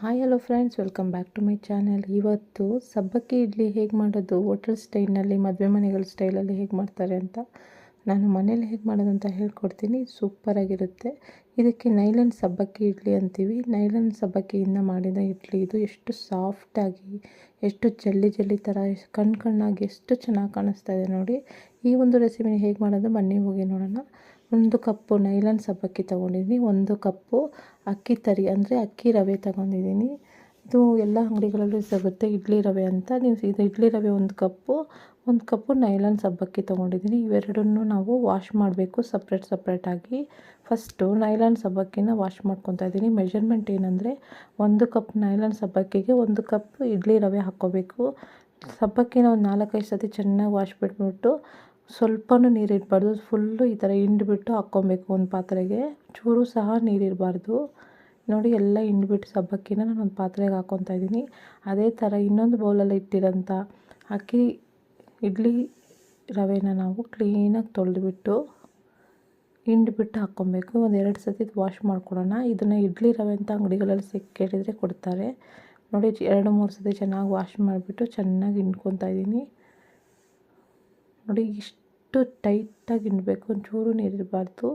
Hi hello friends welcome back to my channel ಇವತ್ತು ಸಬ್ಬಕ್ಕಿ ಇಡ್ಲಿ ಹೇಗೆ ಮಾಡೋದು? ಹೋಟೆಲ್ ಸ್ಟೈಲ್ನಲ್ಲಿ ಮದುವೆ ಮನೆಗಳ ಸ್ಟೈಲಲ್ಲಿ ಹೇಗೆ ಮಾಡ್ತಾರೆ ಅಂತ. ನಾನು ಮನೇಲಿ ಹೇಗೆ ಮಾಡೋದು ಅಂತ ಹೇಳ್ಕೊಡ್ತೀನಿ. ಸೂಪರಾಗಿರುತ್ತೆ ಇದಕ್ಕೆ ನೈಲನ್ ಸಬ್ಬಕ್ಕಿ ಇಡ್ಲಿ ಅಂತೀವಿ. ನೈಲನ್ ಸಬ್ಬಕ್ಕಿಯಿಂದ ಮಾಡಿದ ಇಡ್ಲಿ ಇದು ಎಷ್ಟು ಸಾಫ್ಟಾಗಿ ಎಷ್ಟು ಜಲ್ಲಿ ಜಲ್ಲಿ ಥರ ಕಣ್ಣು ಕಣ್ಣಾಗಿ ಎಷ್ಟು ಚೆನ್ನಾಗಿ ಕಾಣಿಸ್ತಾ ಇದೆ ನೋಡಿ. ಈ ಒಂದು ರೆಸಿಪಿನ ಹೇಗೆ ಮಾಡೋದು? ಬನ್ನಿ, ಹೋಗಿ ನೋಡೋಣ. ಒಂದು ಕಪ್ಪು ನೈಲನ್ ಸಬ್ಬಕ್ಕಿ ತೊಗೊಂಡಿದ್ದೀನಿ. ಒಂದು ಕಪ್ಪು ಅಕ್ಕಿ ತರಿ, ಅಂದರೆ ಅಕ್ಕಿ ರವೆ ತೊಗೊಂಡಿದ್ದೀನಿ. ಇದು ಎಲ್ಲ ಅಂಗಡಿಗಳಲ್ಲೂ ಸಿಗುತ್ತೆ ಇಡ್ಲಿ ರವೆ ಅಂತ. ನೀವು ಇದು ಇಡ್ಲಿ ರವೆ ಒಂದು ಕಪ್ಪು ಒಂದು ಕಪ್ಪು ನೈಲಾನ್ ಸಬ್ಬಕ್ಕಿ ತೊಗೊಂಡಿದ್ದೀನಿ. ಇವೆರಡನ್ನೂ ನಾವು ವಾಶ್ ಮಾಡಬೇಕು ಸಪ್ರೇಟ್ ಸಪ್ರೇಟಾಗಿ ಫಸ್ಟು ನೈಲಾನ್ ಸಬ್ಬಕ್ಕಿನ ವಾಶ್ ಮಾಡ್ಕೊತಾ ಇದ್ದೀನಿ. ಮೆಷರ್ಮೆಂಟ್ ಏನಂದರೆ ಒಂದು ಕಪ್ ನೈಲಾನ್ ಸಬ್ಬಕ್ಕಿಗೆ ಒಂದು ಕಪ್ ಇಡ್ಲಿ ರವೆ ಹಾಕ್ಕೋಬೇಕು. ಸಬ್ಬಕ್ಕಿನ ಒಂದು ನಾಲ್ಕೈದು ಸತಿ ಚೆನ್ನಾಗಿ ವಾಶ್ ಬಿಟ್ಬಿಟ್ಟು ಸ್ವಲ್ಪನೂ ನೀರಿರಬಾರ್ದು ಫುಲ್ಲು ಈ ಥರ ಹಿಂಡ್ಬಿಟ್ಟು ಹಾಕ್ಕೊಬೇಕು ಒಂದು ಪಾತ್ರೆಗೆ. ಚೂರು ಸಹ ನೀರಿರಬಾರ್ದು ನೋಡಿ ಎಲ್ಲ ಹಿಂಡ್ಬಿಟ್ಟು ಸಬ್ಬಕ್ಕಿನ ನಾನು ಒಂದು ಪಾತ್ರೆಗೆ ಹಾಕ್ಕೊತಾ ಇದ್ದೀನಿ. ಅದೇ ಥರ ಇನ್ನೊಂದು ಬೌಲಲ್ಲಿ ಇಟ್ಟಿರೋಂಥ ಅಕ್ಕಿ ಇಡ್ಲಿ ರವೆನ ನಾವು ಕ್ಲೀನಾಗಿ ತೊಳೆದುಬಿಟ್ಟು ಹಿಂಡ್ಬಿಟ್ಟು ಹಾಕ್ಕೊಬೇಕು. ಒಂದು ಎರಡು ಸತಿ ವಾಶ್ ಮಾಡ್ಕೊಡೋಣ ಇದನ್ನು ಇಡ್ಲಿ ರವೆ ಅಂತ ಅಂಗಡಿಗಳಲ್ಲಿ ಸಿಕ್ಕೇಳಿದರೆ ಕೊಡ್ತಾರೆ. ನೋಡಿ ಎರಡು ಮೂರು ಸತಿ ಚೆನ್ನಾಗಿ ವಾಶ್ ಮಾಡಿಬಿಟ್ಟು ಚೆನ್ನಾಗಿ ಹಿಂಡ್ಕೊತಾ ಇದ್ದೀನಿ. ನೋಡಿ ಇಷ್ಟು ಟೈಟಾಗಿ ಹಿಂಡಬೇಕು. ಒಂಚೂರು ನೀರಿರಬಾರ್ದು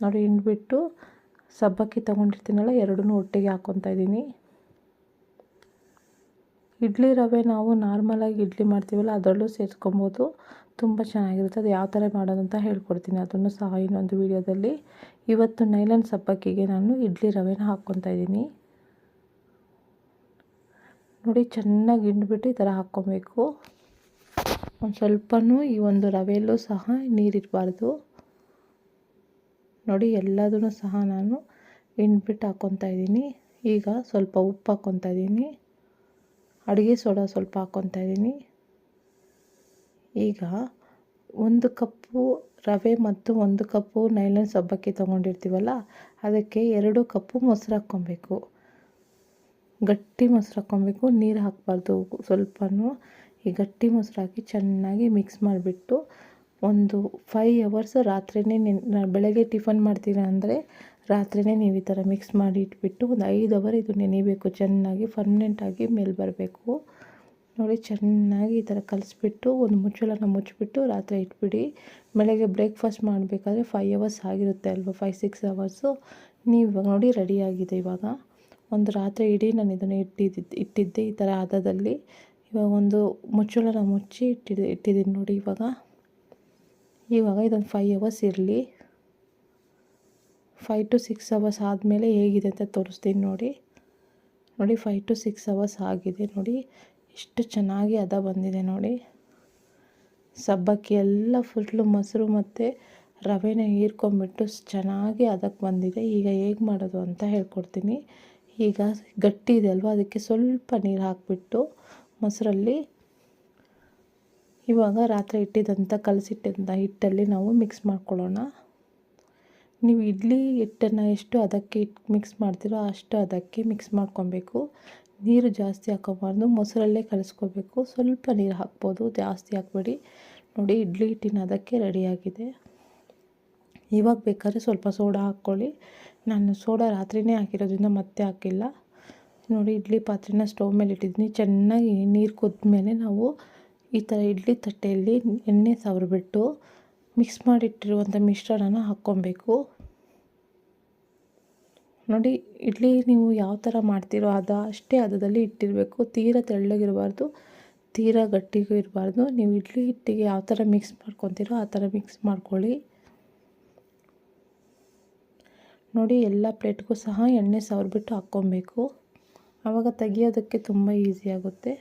ನೋಡಿ ಹಿಂಡ್ಬಿಟ್ಟು ಸಬ್ಬಕ್ಕಿ ತೊಗೊಂಡಿರ್ತೀನಲ್ಲ ಎರಡೂ ಒಟ್ಟಿಗೆ ಹಾಕ್ಕೊತಾ ಇದ್ದೀನಿ. ಇಡ್ಲಿ ರವೆ ನಾವು ನಾರ್ಮಲಾಗಿ ಇಡ್ಲಿ ಮಾಡ್ತೀವಲ್ಲ, ಅದರಲ್ಲೂ ಸೇರಿಸ್ಕೊಬೋದು. ತುಂಬ ಚೆನ್ನಾಗಿರುತ್ತೆ, ಅದು ಯಾವ ಥರ ಮಾಡೋದು ಅಂತ ಹೇಳ್ಕೊಡ್ತೀನಿ ಅದನ್ನು ಸಹ ಇನ್ನೊಂದು ವಿಡಿಯೋದಲ್ಲಿ. ಇವತ್ತು ನೈಲನ್ ಸಬ್ಬಕ್ಕಿಗೆ ನಾನು ಇಡ್ಲಿ ರವೆನ ಹಾಕ್ಕೊತಾ ಇದ್ದೀನಿ. ನೋಡಿ, ಚೆನ್ನಾಗಿ ಹಿಂಡ್ಬಿಟ್ಟು ಈ ಥರ ಹಾಕ್ಕೊಬೇಕು. ಒಂದು ಸ್ವಲ್ಪನೂ ಈ ಒಂದು ರವೆಯಲ್ಲೂ ಸಹ ನೀರಿರಬಾರ್ದು. ನೋಡಿ ಎಲ್ಲದನ್ನು ಸಹ ನಾನು ಹಿಂಡ್ಬಿಟ್ಟು ಹಾಕ್ಕೊತಾ ಇದ್ದೀನಿ. ಈಗ ಸ್ವಲ್ಪ ಉಪ್ಪು ಹಾಕ್ಕೊತಾ ಇದ್ದೀನಿ. ಅಡುಗೆ ಸೋಡಾ ಸ್ವಲ್ಪ ಹಾಕ್ಕೊತಾ ಇದ್ದೀನಿ. ಈಗ ಒಂದು ಕಪ್ಪು ರವೆ ಮತ್ತು ಒಂದು ಕಪ್ಪು ನೈಲನ್ ಸಬ್ಬಕ್ಕಿ ತೊಗೊಂಡಿರ್ತೀವಲ್ಲ, ಅದಕ್ಕೆ ಎರಡು ಕಪ್ಪು ಮೊಸರು ಹಾಕ್ಕೊಬೇಕು. ಗಟ್ಟಿ ಮೊಸರು ಹಾಕ್ಕೊಬೇಕು. ನೀರು ಹಾಕಬಾರ್ದು. ಸ್ವಲ್ಪನೂ ಈ ಗಟ್ಟಿ ಮೊಸರು ಹಾಕಿ ಚೆನ್ನಾಗಿ ಮಿಕ್ಸ್ ಮಾಡಿಬಿಟ್ಟು ಒಂದು ಫೈ ಅವರ್ಸ್ ರಾತ್ರಿಯೇ ನೆನೆ ಬೆಳಗ್ಗೆ ಟಿಫನ್ ಮಾಡ್ತೀರಾ ಅಂದರೆ ರಾತ್ರಿಯೇ ನೀವು ಈ ಥರ ಮಿಕ್ಸ್ ಮಾಡಿ ಇಟ್ಬಿಟ್ಟು ಒಂದು ಐದು ಅವರ್ ಇದು ನೆನಿಬೇಕು. ಚೆನ್ನಾಗಿ ಫರ್ಮನೆಂಟಾಗಿ ಮೇಲೆ ಬರಬೇಕು. ನೋಡಿ ಚೆನ್ನಾಗಿ ಈ ಥರ ಕಲಿಸ್ಬಿಟ್ಟು ಒಂದು ಮುಚ್ಚಳನ ಮುಚ್ಚಿಬಿಟ್ಟು ರಾತ್ರಿ ಇಟ್ಬಿಡಿ. ಬೆಳಗ್ಗೆ ಬ್ರೇಕ್ಫಾಸ್ಟ್ ಮಾಡಬೇಕಾದ್ರೆ ಫೈವ್ ಅವರ್ಸ್ ಆಗಿರುತ್ತೆ ಅಲ್ವಾ? ಫೈವ್ ಸಿಕ್ಸ್ ಅವರ್ಸು ನೀವು ನೋಡಿ ರೆಡಿಯಾಗಿದೆ ಇವಾಗ. ಒಂದು ರಾತ್ರಿ ಇಡೀ ನಾನು ಇದನ್ನು ಇಟ್ಟಿದ್ದು, ಇಟ್ಟಿದ್ದೆ ಈ ಥರ ಆದದಲ್ಲಿ. ಇವಾಗ ಒಂದು ಮುಚ್ಚಳನ ಮುಚ್ಚಿ ಇಟ್ಟಿದ್ದೆ, ಇಟ್ಟಿದ್ದೀನಿ ನೋಡಿ ಇವಾಗ. ಇವಾಗ ಇದೊಂದು ಫೈವ್ ಅವರ್ಸ್ ಇರಲಿ. ಫೈ ಟು ಸಿಕ್ಸ್ ಅವರ್ಸ್ ಆದಮೇಲೆ ಹೇಗಿದೆ ಅಂತ ತೋರಿಸ್ತೀನಿ ನೋಡಿ. ನೋಡಿ ಫೈವ್ ಟು ಸಿಕ್ಸ್ ಅವರ್ಸ್ ಆಗಿದೆ ನೋಡಿ. ಎಷ್ಟು ಚೆನ್ನಾಗಿ ಅದ ಬಂದಿದೆ ನೋಡಿ. ಸಬ್ಬಕ್ಕಿ ಎಲ್ಲ ಫುಲ್ಲು ಮೊಸರು ಮತ್ತು ರವೆನ ಹೀರ್ಕೊಂಬಿಟ್ಟು ಚೆನ್ನಾಗಿ ಅದಕ್ಕೆ ಬಂದಿದೆ. ಈಗ ಹೇಗೆ ಮಾಡೋದು ಅಂತ ಹೇಳ್ಕೊಡ್ತೀನಿ. ಈಗ ಗಟ್ಟಿ ಇದೆ ಅಲ್ವಾ? ಅದಕ್ಕೆ ಸ್ವಲ್ಪ ನೀರು ಹಾಕಿಬಿಟ್ಟು ಮೊಸರಲ್ಲಿ ಇವಾಗ ರಾತ್ರಿ ಇಟ್ಟಿದ್ದಂಥ ಕಲಸಿಟ್ಟಿದ್ದ ಹಿಟ್ಟಲ್ಲಿ ನಾವು ಮಿಕ್ಸ್ ಮಾಡ್ಕೊಳ್ಳೋಣ. ನೀವು ಇಡ್ಲಿ ಹಿಟ್ಟನ್ನು ಎಷ್ಟು ಅದಕ್ಕೆ ಮಿಕ್ಸ್ ಮಾಡ್ತೀರೋ ಅಷ್ಟು ಅದಕ್ಕೆ ಮಿಕ್ಸ್ ಮಾಡ್ಕೊಬೇಕು. ನೀರು ಜಾಸ್ತಿ ಹಾಕೋಬಾರ್ದು, ಮೊಸರಲ್ಲೇ ಕಲಿಸ್ಕೋಬೇಕು. ಸ್ವಲ್ಪ ನೀರು ಹಾಕ್ಬೋದು, ಜಾಸ್ತಿ ಹಾಕ್ಬೇಡಿ. ನೋಡಿ, ಇಡ್ಲಿ ಹಿಟ್ಟಿನ ಅದಕ್ಕೆ ರೆಡಿಯಾಗಿದೆ ಇವಾಗ ಬೇಕಾದ್ರೆ ಸ್ವಲ್ಪ ಸೋಡಾ ಹಾಕ್ಕೊಳ್ಳಿ. ನಾನು ಸೋಡಾ ರಾತ್ರಿಯೇ ಹಾಕಿರೋದ್ರಿಂದ ಮತ್ತೆ ಹಾಕಿಲ್ಲ. ನೋಡಿ, ಇಡ್ಲಿ ಪಾತ್ರೆನ ಸ್ಟವ್ ಮೇಲೆ ಇಟ್ಟಿದ್ದೀನಿ ಚೆನ್ನಾಗಿ ನೀರು ಕುದ್ಮೇಲೆ ನಾವು ಈ ಥರ ಇಡ್ಲಿ ತಟ್ಟೆಯಲ್ಲಿ ಎಣ್ಣೆ ಸವರಿಬಿಟ್ಟು ಮಿಕ್ಸ್ ಮಾಡಿಟ್ಟಿರುವಂಥ ಮಿಶ್ರಣನ ಹಾಕ್ಕೊಬೇಕು. ನೋಡಿ, ಇಡ್ಲಿ ನೀವು ಯಾವ ಥರ ಮಾಡ್ತೀರೋ ಅದ ಅಷ್ಟೇ ಹದದಲ್ಲಿ ಇಟ್ಟಿರಬೇಕು. ತೀರ ತೆಳ್ಳಗಿರಬಾರ್ದು, ತೀರ ಗಟ್ಟಿಗೂ ಇರಬಾರ್ದು. ನೀವು ಇಡ್ಲಿ ಹಿಟ್ಟಿಗೆ ಯಾವ ಥರ ಮಿಕ್ಸ್ ಮಾಡ್ಕೊತೀರೋ ಆ ಥರ ಮಿಕ್ಸ್ ಮಾಡ್ಕೊಳ್ಳಿ. ನೋಡಿ, ಎಲ್ಲ ಪ್ಲೇಟ್ಗೂ ಸಹ ಎಣ್ಣೆ ಸವರ್ಬಿಟ್ಟು ಹಾಕ್ಕೊಬೇಕು. ಆವಾಗ ತೆಗಿಯೋದಕ್ಕೆ ತುಂಬ ಈಸಿ ಆಗುತ್ತೆ.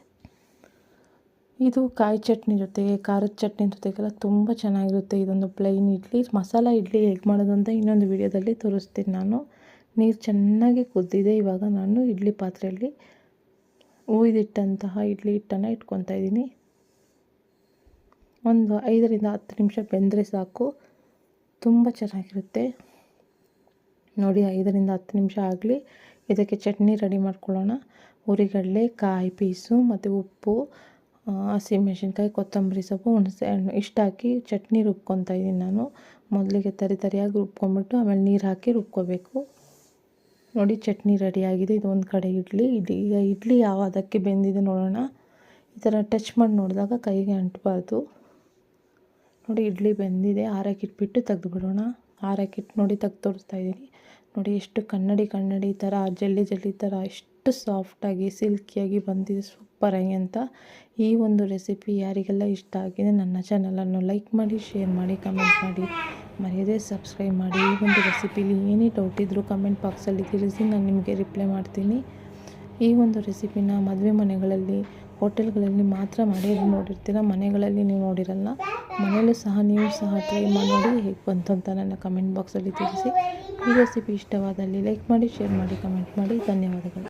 ಇದು ಕಾಯಿ ಚಟ್ನಿ ಜೊತೆಗೆ, ಖಾರದ ಚಟ್ನಿ ಜೊತೆಗೆಲ್ಲ ತುಂಬ ಚೆನ್ನಾಗಿರುತ್ತೆ. ಇದೊಂದು ಪ್ಲೈನ್ ಇಡ್ಲಿ, ಮಸಾಲ ಇಡ್ಲಿ ಹೇಗೆ ಮಾಡೋದು ಅಂತ ಇನ್ನೊಂದು ವೀಡಿಯೋದಲ್ಲಿ ತೋರಿಸ್ತೀನಿ ನಾನು. ನೀರು ಚೆನ್ನಾಗಿ ಕುದ್ದಿದೆ. ಇವಾಗ ನಾನು ಇಡ್ಲಿ ಪಾತ್ರೆಯಲ್ಲಿ ಹುಯ್ದಿಟ್ಟಂತಹ ಇಡ್ಲಿ ಹಿಟ್ಟನ್ನು ಇಟ್ಕೊತಾ ಇದ್ದೀನಿ. ಒಂದು ಐದರಿಂದ ಹತ್ತು ನಿಮಿಷ ಬೆಂದರೆ ಸಾಕು. ತುಂಬ ಚೆನ್ನಾಗಿರುತ್ತೆ. ನೋಡಿ, ಐದರಿಂದ ಹತ್ತು ನಿಮಿಷ ಆಗಲಿ. ಇದಕ್ಕೆ ಚಟ್ನಿ ರೆಡಿ ಮಾಡ್ಕೊಳ್ಳೋಣ. ಹುರಿಗಡಲೆ ಕಾಯಿ ಪೀಸು ಮತ್ತು ಉಪ್ಪು. ಹಸಿಮೆಣ್ಸಿನ್ಕಾಯಿ ಕೊತ್ತಂಬರಿ ಸೊಪ್ಪು, ಹುಣಸೆ ಹಣ್ಣು ಇಷ್ಟು ಹಾಕಿ ಚಟ್ನಿ ರುಬ್ಕೊತಾ ಇದ್ದೀನಿ ನಾನು. ಮೊದಲಿಗೆ ತರಿ ತರಿಯಾಗಿ ರುಬ್ಕೊಂಬಿಟ್ಟು ಆಮೇಲೆ ನೀರು ಹಾಕಿ ರುಬ್ಕೋಬೇಕು. ನೋಡಿ ಚಟ್ನಿ ರೆಡಿಯಾಗಿದೆ ಇದು ಒಂದು ಕಡೆ ಇಡ್ಲಿ, ಇದು ಈಗ ಇಡ್ಲಿ ಯಾವ ಅದಕ್ಕೆ ಬೆಂದಿದೆ ನೋಡೋಣ. ಈ ಥರ ಟಚ್ ಮಾಡಿ ನೋಡಿದಾಗ ಕೈಗೆ ಅಂಟಬಾರ್ದು. ನೋಡಿ ಇಡ್ಲಿ ಬೆಂದಿದೆ. ಆರಕ್ಕಿಟ್ಬಿಟ್ಟು ತೆಗೆದುಬಿಡೋಣ. ಆರಕ್ಕಿಟ್ಟು ನೋಡಿ ತೆಗ್ದು ತೋರಿಸ್ತಾ ಇದ್ದೀನಿ. ನೋಡಿ ಎಷ್ಟು ಕನ್ನಡಿ ಕನ್ನಡಿ ಥರ ಜಲ್ಲಿ ಜಲ್ಲಿ ಥರ ಎಷ್ಟು ಸಾಫ್ಟಾಗಿ ಸಿಲ್ಕಿಯಾಗಿ ಬಂದಿದೆ. ಸೂಪರಾಗಿ ಅಂತ ಈ ಒಂದು ರೆಸಿಪಿ ಯಾರಿಗೆಲ್ಲ ಇಷ್ಟ ಆಗಿದೆ ನನ್ನ ಚಾನಲನ್ನು ಲೈಕ್ ಮಾಡಿ, ಶೇರ್ ಮಾಡಿ, ಕಮೆಂಟ್ ಮಾಡಿ. ಮರೆಯದೇ ಸಬ್ಸ್ಕ್ರೈಬ್ ಮಾಡಿ. ಈ ಒಂದು ರೆಸಿಪಿಲಿ ಏನೇ ಡೌಟ್ ಇದ್ದರೂ ಕಮೆಂಟ್ ಬಾಕ್ಸಲ್ಲಿ ತಿಳಿಸಿ, ನಾನು ನಿಮಗೆ ರಿಪ್ಲೈ ಮಾಡ್ತೀನಿ. ಈ ಒಂದು ರೆಸಿಪಿನ ಮದುವೆ ಮನೆಗಳಲ್ಲಿ, ಹೋಟೆಲ್ಗಳಲ್ಲಿ ಮಾತ್ರ ಮಾಡಿ ನೋಡಿರ್ತೀರ? ಮನೆಗಳಲ್ಲಿ ನೀವು ನೋಡಿರಲ್ಲ. ಮನೆಯಲ್ಲೂ ಸಹ ನೀವು ಸಹ ಟ್ರೈ ಮಾಡಿ ಹೇಗೆ ಬಂತು ಅಂತ ನನ್ನ ಕಮೆಂಟ್ ಬಾಕ್ಸಲ್ಲಿ ತಿಳಿಸಿ. ಈ ರೆಸಿಪಿ ಇಷ್ಟವಾದಲ್ಲಿ ಲೈಕ್ ಮಾಡಿ, ಶೇರ್ ಮಾಡಿ, ಕಮೆಂಟ್ ಮಾಡಿ. ಧನ್ಯವಾದಗಳು.